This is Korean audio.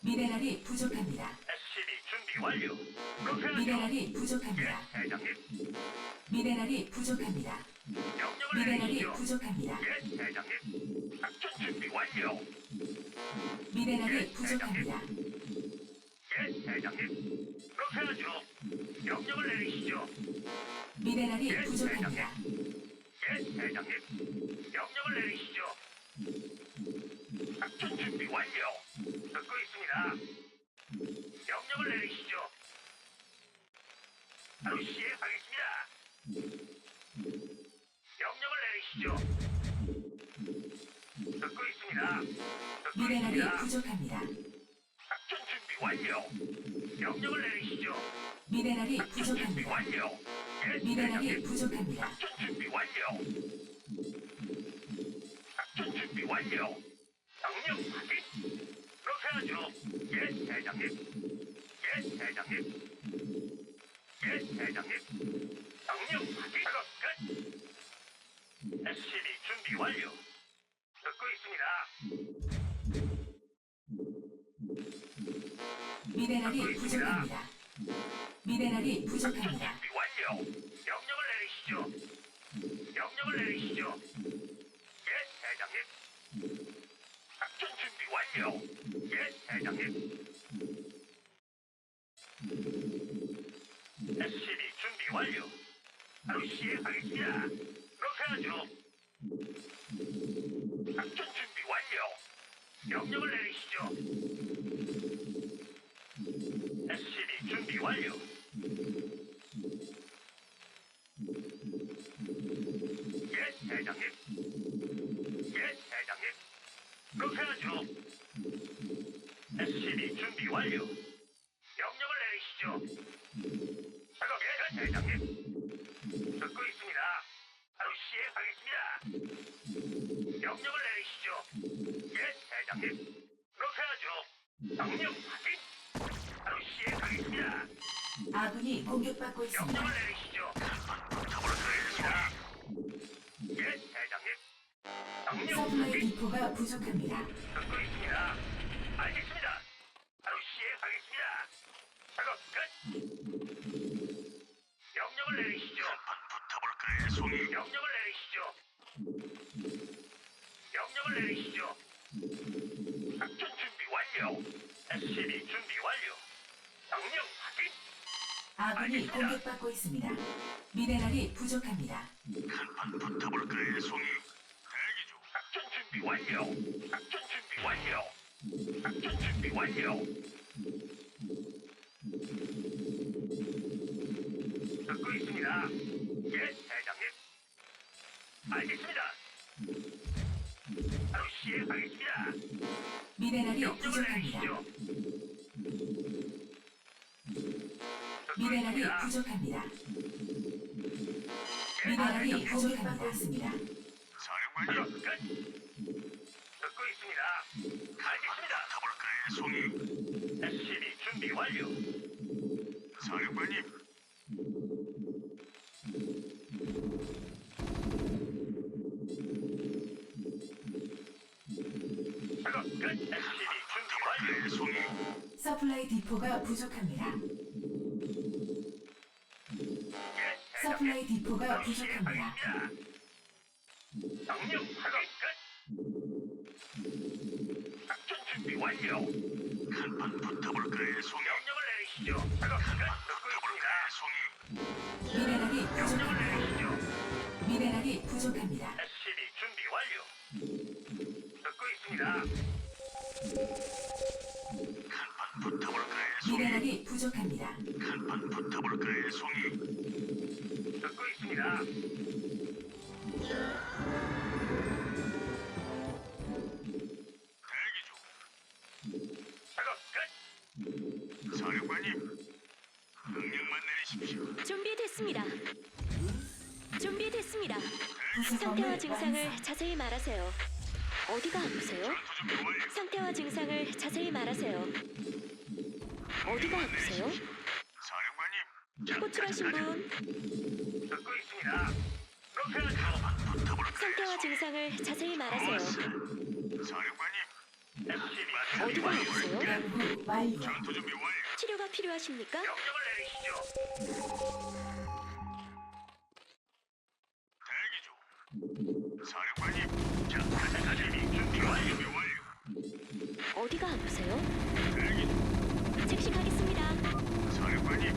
미네랄이 부족합니다. SCB 준비 완료. 그렇게 미네랄이 예, 부족합니다. 예, 대장님. 미네랄이 부족합니다. 명령을 미네랄이 내리시죠. 부족합니다. 예, 대장님. 작전 준비 완료. 미네랄이 예, 부족합니다. 예, 대장님. 그렇게 하죠. 명령을 내리시죠. 미네랄이 예, 부족합니다. 대장님. 예, 대장님. 명령을 내리시죠. 완료. 듣고 있습니다. 명령을 내리시죠. 바로 시행하겠습니다. 명령을 내리시죠. 듣고 있습니다. 듣고 미네랄이 있습니다. 부족합니다. 작전 준비 완료. 명령을 내리시죠. 미네랄이 작전 준비 부족합니다. 완료. 예, 미네랄이 대장님. 부족합니다. 작전 준비 완료. 작전 준비 완료. 명령 확인. 그렇게 하죠. 예, 대장님. 예, 대장님. 예, 대장님. 명령. 작업 끝. SCB 준비 완료. 듣고 있습니다. 미네랄이 부족합니다. 미네랄이 부족합니다. 준비 완료. 명령을 내리시죠. 명령을 내리시죠. 예, 대장님. 완료. 예, 대장님. SCB 준비 완료. 바로 시행하겠습니다. 그렇게 하죠. 작전 준비 완료. 명령을 내리시죠. 완료. 명령을 내리시죠. 작업 예, 대장님. 듣고 있습니다. 바로 시행하겠습니다. 명령을 내리시죠. 예, 대장님. 그렇게 하죠. 명령 확인. 바로 시행하겠습니다. 아군이 공격받고 있습니다. 명령을 내리시죠. 예, 대장님. 명령 서플라이 확인. 디포가 부족합니다. 듣고 있습니다. 알겠습니다. 바로 시행하겠습니다. 작업 끝. 명령을 내리시죠. 붙어볼까요, 송이? 명령을 내리시죠. 명령을 내리시죠. 작전 준비 완료. SCB 준비 완료. 명령 확인. 아군이 알겠습니다. 공격받고 있습니다. 미네랄이 부족합니다. 한판 붙어볼까요, 송이? 대기 중. 작전 준비 완료. 작전 준비 완료. 작전 준비 완료. 예, 대장님. 알겠습니다. 바로 시행하겠습니다. 미네랄이 부족합니다. 내리시죠. 듣고 미네랄이 있습니다. 부족합니다. 예, 미네랄이 대장님. 공격받고 있습니다. 사령관님 끝. 듣고 있습니다. 서플라이 디포가 부족합니다. 예, 서플라이 디포가 부족합니다. 명령 작업 끝. 작전 준비 완료. 한판 붙어볼까요, 송이? 명령을 내리시죠. 작업 끝. 듣고 있습니다, 송이. 미네랄이 명령을 부족합니다. 내리시죠. 미네랄이 부족합니다. SCB 준비 완료. 듣고 있습니다. 미네랄이 부족합니다. 한판 붙어볼까요, 송이? 듣고 있습니다. 대기 중. 작업 끝. 사령관님, 명령만 내리십시오. 준비됐습니다. 준비됐습니다. 상태와 증상을. 자세히 말하세요. 어디가 아프세요? 전투 준비 완료. 상태와 증상을 자세히 말하세요. 어디가 아프세요? 사령관님, 호출하신 분 듣고 있습니다. 상태와? 증상을 자세히 말하세요. 사령관님, SCB 어디가 아프세요? 완료. 전투 준비 완료. 치료가 필요하십니까? 명령을 내리시죠. 대기 중. 사령관님, 자, 준비 완료. 준비 완료. 어디가 아프세요? 대기 중. 즉시 가겠습니다. 사령관님,